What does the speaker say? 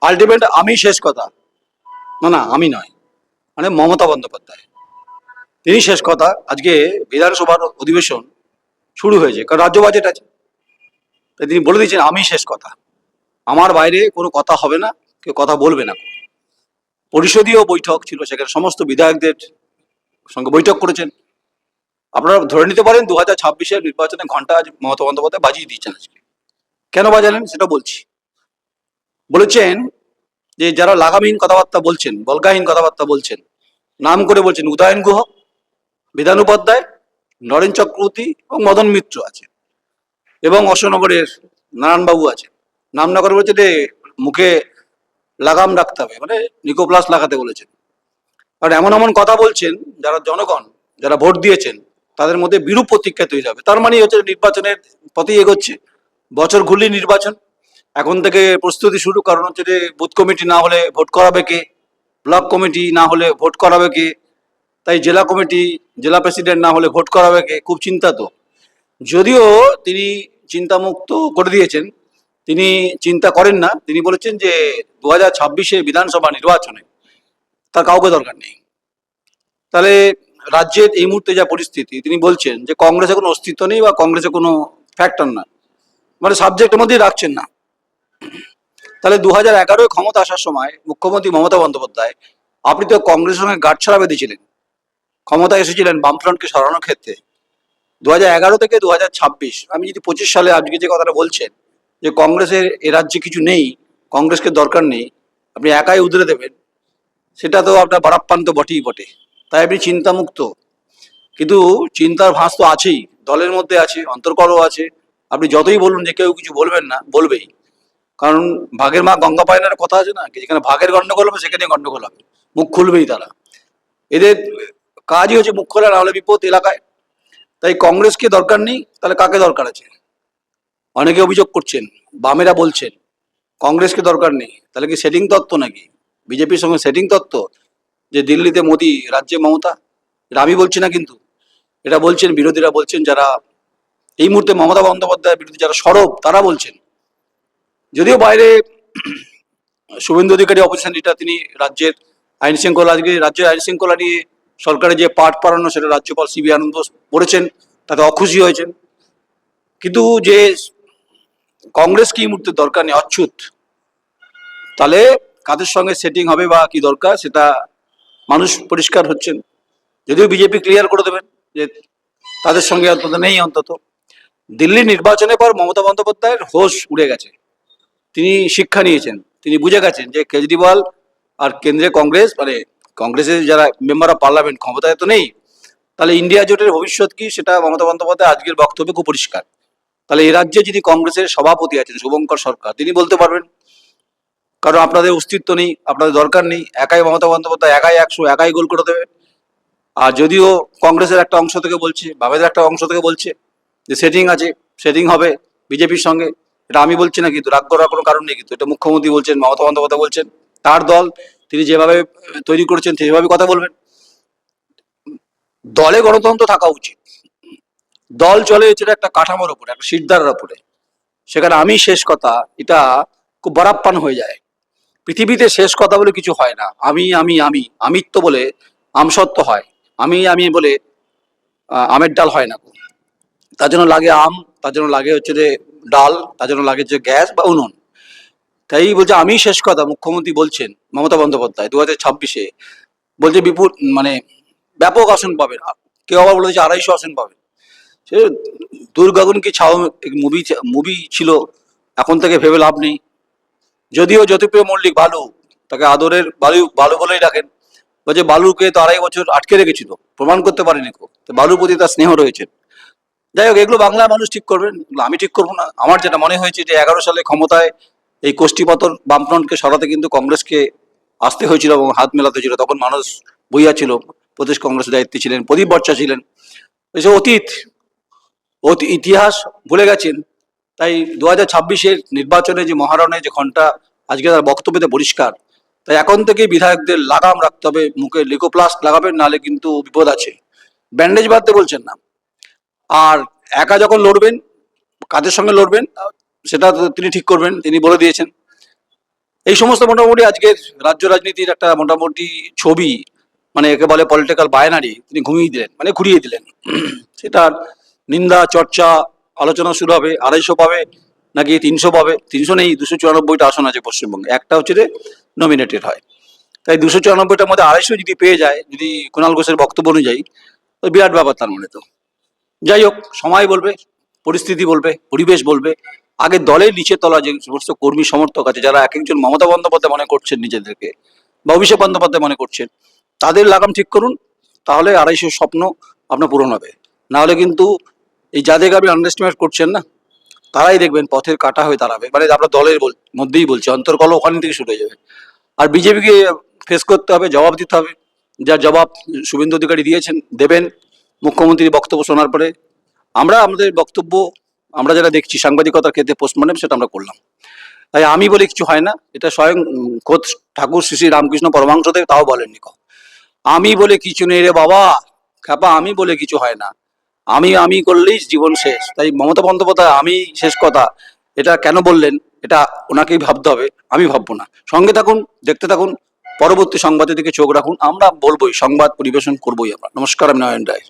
Ultimate আমি শেষ কথা। না না, আমি নয়। মানে মমতা বন্দ্যোপাধ্যায়। তিনি শেষ কথা। আজকে বিধানসভার অধিবেশন শুরু হয়েছে। কারণ রাজ্য বাজেট আছে। তাই তিনি বলে দিয়েছেন, আমি শেষ কথা। আমার বাইরে কোনো কথা হবে না। কেউ কথা বলবে না। পরিষদীয় বৈঠক ছিল। সেখানে সমস্ত বিধায়কদের সঙ্গে বৈঠক করেছেন। আপনারা ধরে নিতে পারেন দু হাজার ছাব্বিশের নির্বাচনে ঘণ্টা আজ মমতা বন্দ্যোপাধ্যায় বাজিয়ে দিয়েছেন আজকে। কেন বাজালেন? সেটা বলছি। বলেছেন যে যারা লাগামহীন কথাবার্তা বলছেন, বলগাহীন কথাবার্তা বলছেন, নাম করে বলছেন উদয়ন গুহ বিধান উপাধ্যায়, নরেন চক্রবর্তী এবং মদন মিত্র আছে এবং অশোকনগরের নারায়ণবাবু আছেন। নাম না করে বলছে যে মুখে লাগাম রাখতে হবে মানে নিকোপ্লাস লাগাতে বলেছেন। আর এমন এমন কথা বলছেন যারা জনগণ, যারা ভোট দিয়েছেন, তাদের মধ্যে বিরূপ প্রতিক্রিয়া তৈরি হবে। তার মানে হচ্ছে নির্বাচনের পথে এগোচ্ছে। বছর ঘুরলি নির্বাচন। এখন থেকে প্রস্তুতি শুরু, কারণ হচ্ছে যে বুথ কমিটি না হলে ভোট করাবে কে? ব্লক কমিটি না হলে ভোট করাবে কে? তাই জেলা কমিটি, জেলা প্রেসিডেন্ট না হলে ভোট করাবে কে? খুব চিন্তা তো যদিও তিনি চিন্তামুক্ত করে দিয়েছেন, তিনি চিন্তা করেন না। তিনি বলেছেন যে দু হাজার ছাব্বিশে বিধানসভা নির্বাচনে তার কাউকে দরকার নেই। তাহলে রাজ্যের এই মুহূর্তে যা পরিস্থিতি, তিনি বলছেন যে কংগ্রেসের কোনো অস্তিত্ব নেই বা কংগ্রেসের কোনো ফ্যাক্টর না। মানে সাবজেক্টের মধ্যেই রাখছেন না। তাহলে দু হাজার এগারোয় ক্ষমতা আসার সময় মুখ্যমন্ত্রী মমতা বন্দ্যোপাধ্যায় আপনি তো কংগ্রেসের সঙ্গে গাঁটছড়া বেঁধেছিলেন। ক্ষমতা এসেছিলেন বামফ্রন্টকে সরানোর ক্ষেত্রে। দু হাজার এগারো থেকে দু হাজার ছাব্বিশ, আমি যদি পঁচিশ সালে আজকে যে কথাটা বলছেন যে কংগ্রেসের এ রাজ্যে কিছু নেই, কংগ্রেসকে দরকার নেই, আপনি একাই উধরে দেবেন, সেটা তো আপনার বারাপ্পান্ত বটেই বটে। তাই আপনি চিন্তামুক্ত। কিন্তু চিন্তার ভাঁজ তো আছেই, দলের মধ্যে আছে, অন্তর্করও আছে। আপনি যতই বলুন যে কেউ কিছু বলবেন না, বলবেই। কারণ ভাগের মা গঙ্গা পায় কথা আছে না? যেখানে ভাগের গন্ডগোল হবে, সেখানে গন্ডগোল হবে। মুখ খুলবেই তারা। এদের কাজই হচ্ছে মুখ খোলা, না হলে বিপদ এলাকায়। তাই কংগ্রেসকে দরকার নেই, তাহলে কাকে দরকার আছে? অনেকে অভিযোগ করছেন, বামেরা বলছেন, কংগ্রেসকে দরকার নেই। তাহলে কি সেটিং তত্ত্ব নাকি? বিজেপির সঙ্গে সেটিং তত্ত্ব যে দিল্লিতে মোদি রাজ্যে মমতা? এটা আমি বলছি না কিন্তু। এটা বলছেন, বিরোধীরা বলছেন, যারা এই মুহূর্তে মমতা বন্দ্যোপাধ্যায়ের বিরুদ্ধে যারা সরব, তারা বলছেন। যদিও বাইরে শুভেন্দু অধিকারী অপোজিশন লিডার তিনি রাজ্যের আইন শৃঙ্খলা, আজকে রাজ্যের আইন শৃঙ্খলা নিয়ে সরকারের যে পাঠ পাড়ানো, সেটা রাজ্যপাল সিবি আনন্দ পড়েছেন, তাতে অখুশি হয়েছেন। কিন্তু যে কংগ্রেস কি মুহূর্তে দরকার নেই, অচ্যুত। তাহলে কাদের সঙ্গে সেটিং হবে বা কি দরকার, সেটা মানুষ পরিষ্কার হচ্ছেন। যদিও বিজেপি ক্লিয়ার করে দেবেন যে তাদের সঙ্গে অন্তত নেই অন্তত। দিল্লি নির্বাচনের পর মমতা বন্দ্যোপাধ্যায়ের হোশ উড়ে গেছে। তিনি শিক্ষা নিয়েছেন। তিনি বুঝে গেছেন যে কেজরিওয়াল আর কেন্দ্রে কংগ্রেস মানে কংগ্রেসের যারা মেম্বার অফ পার্লামেন্ট ক্ষমতায় তো নেই, তাহলে ইন্ডিয়া জোটের ভবিষ্যৎ কি? সেটা মমতা বন্দ্যোপাধ্যায় আজকের বক্তব্যে খুব পরিষ্কার। তাহলে এই রাজ্যে যিনি কংগ্রেসের সভাপতি আছেন, শুভঙ্কর সরকার, তিনি বলতে পারবেন, কারণ আপনাদের অস্তিত্ব নেই, আপনাদের দরকার নেই, একাই মমতা বন্দ্যোপাধ্যায়, একাই একশো, একাই গোল করে দেবে। আর যদিও কংগ্রেসের একটা অংশ থেকে বলছে, বামেদের একটা অংশ থেকে বলছে, যে সেটিং আছে সেটিং হবে, বিজেপির সঙ্গে। এটা আমি বলছি না কিন্তু রাগ করার কোনো কারণ নেই কিন্তু। এটা মুখ্যমন্ত্রী বলছেন, মমতা বন্দ্যোপাধ্যায় বলছেন, তার দল, তিনি যেভাবে তৈরি করেছেন সেভাবে কথা বলবেন। দলে গণতন্ত্র থাকা উচিত। দল চলে হচ্ছে একটা কাঠামোর উপরে, একটা সিদ্ধারের উপরে। সেখানে আমি শেষ কথা, এটা খুব বরাপ্পান হয়ে যায়। পৃথিবীতে শেষ কথা বলে কিছু হয় না। আমি আমি আমি, আমিত্ব বলে আমসত্ব হয়। আমি আমি বলে আমের ডাল হয় না। তার জন্য লাগে আম, তার জন্য লাগে হচ্ছে যে ডাল, তার জন্য লাগে যে গ্যাস বা উনুন। তাই বলছে আমি শেষ কথা, মুখ্যমন্ত্রী বলছেন, মমতা বন্দ্যোপাধ্যায় দু হাজার ছাব্বিশে। বলছে, বিপুল মানে ব্যাপক আসন পাবেন। কেউ আবার বলেছে, আড়াইশো আসন পাবেন। সে দুর্গাগুন কি ছাও, মুভি মুভি ছিল, এখন থেকে ভেবে লাভ নেই। যদিও জ্যোতিপ্রিয় মল্লিক বালু, তাকে আদরের বালু বালু বলেই ডাকেন। বলছে, বালুকে তো আড়াই বছর আটকে রেখেছিল, প্রমাণ করতে পারেনি তো বালুর প্রতি তার স্নেহ রয়েছে। যাই হোক, এগুলো বাংলা মানুষ ঠিক করবেন আমি ঠিক করব না। আমার যেটা মনে হয়েছে যে এগারো সালে ক্ষমতায় এই কোষ্ঠীপতন বামফ্রন্টকে সরাতে কিন্তু কংগ্রেসকে আসতে হয়েছিল এবং হাত মেলাতে হয়েছিল। তখন মানুষ বইয়া ছিল, প্রদেশ কংগ্রেসের দায়িত্বে ছিলেন, প্রদীপ ভট্টা ছিলেন। এসব অতীত, অতি ইতিহাস ভুলে গেছেন। তাই দু হাজার ছাব্বিশের নির্বাচনে যে মহারণে যে ঘণ্টা আজকে তার বক্তব্যতে পরিষ্কার। তাই এখন থেকে বিধায়কদের লাগাম রাখতে হবে, মুখে লিকোপ্লাস্ট লাগাবেন, নাহলে কিন্তু বিপদ আছে। ব্যান্ডেজ বাঁধতে বলছেন না। আর একা যখন লড়বেন, কাদের সঙ্গে লড়বেন, সেটা তিনি ঠিক করবেন, তিনি বলে দিয়েছেন। এই সমস্ত মোটামুটি আজকের রাজ্য রাজনীতির একটা মোটামুটি ছবি মানে একে বলে পলিটিক্যাল বায়নারি তিনি ঘুমিয়ে দিলেন মানে ঘুরিয়ে দিলেন। সেটার নিন্দা, চর্চা, আলোচনা শুরু হবে, আড়াইশো পাবে, নাকি তিনশো পাবে, তিনশো নেই, দুশো চুরানব্বইটা আসন আছে পশ্চিমবঙ্গে। একটা হচ্ছে যে নমিনেটেড হয়। তাই দুশো চুরানব্বইটার মধ্যে আড়াইশো যদি পেয়ে যায়, যদি কুণাল ঘোষের বক্তব্য অনুযায়ী, তো বিরাট ব্যাপার তার মানে তো। যাই হোক, সময় বলবে, পরিস্থিতি বলবে, পরিবেশ বলবে। আগে দলের নিচে তলা, যে সমস্ত কর্মী সমর্থক আছে, যারা এক একজন মমতা বন্দ্যোপাধ্যায় মনে করছেন নিজেদেরকে বা অভিষেক বন্দ্যোপাধ্যায় মনে করছেন, তাদের লাগাম ঠিক করুন, তাহলে আড়াইশো স্বপ্ন আপনার পূরণ হবে। না হলে কিন্তু এই যাদেরকে আপনি আন্ডারস্টিমেট করছেন না, তারাই দেখবেন পথের কাটা হয়ে দাঁড়াবে। মানে আপনার দলের মধ্যেই বলছে অন্তর্কল ওখান থেকে শুরু হয়ে যাবে। আর বিজেপিকে ফেস করতে হবে, জবাব দিতে হবে। যার জবাব শুভেন্দু অধিকারী দিয়েছেন, দেবেন। মুখ্যমন্ত্রীর বক্তব্য শোনার পরে আমরা আমাদের বক্তব্য, আমরা যারা দেখছি সাংবাদিকতার ক্ষেত্রে পোস্টমর্টম সেটা আমরা করলাম। তাই আমি বলে কিছু হয় না, এটা স্বয়ং খোদ ঠাকুর শ্রী শ্রী রামকৃষ্ণ পরমাংসদেব তাও বলেননি কো আমি বলে কিছু নেই রে বাবা, খ্যাপা, আমি বলে কিছু হয় না। আমি আমি করলেই জীবন শেষ। তাই মমতা বন্দ্যোপাধ্যায়, আমি শেষ কথা, এটা কেন বললেন, এটা ওনাকেই ভাবতে হবে, আমি ভাববো না। সঙ্গে থাকুন, দেখতে থাকুন, পরবর্তী সংবাদের দিকে চোখ রাখুন, আমরা বলবোই, সংবাদ পরিবেশন করবোই আমরা। নমস্কার, আমি নয়ন রায়।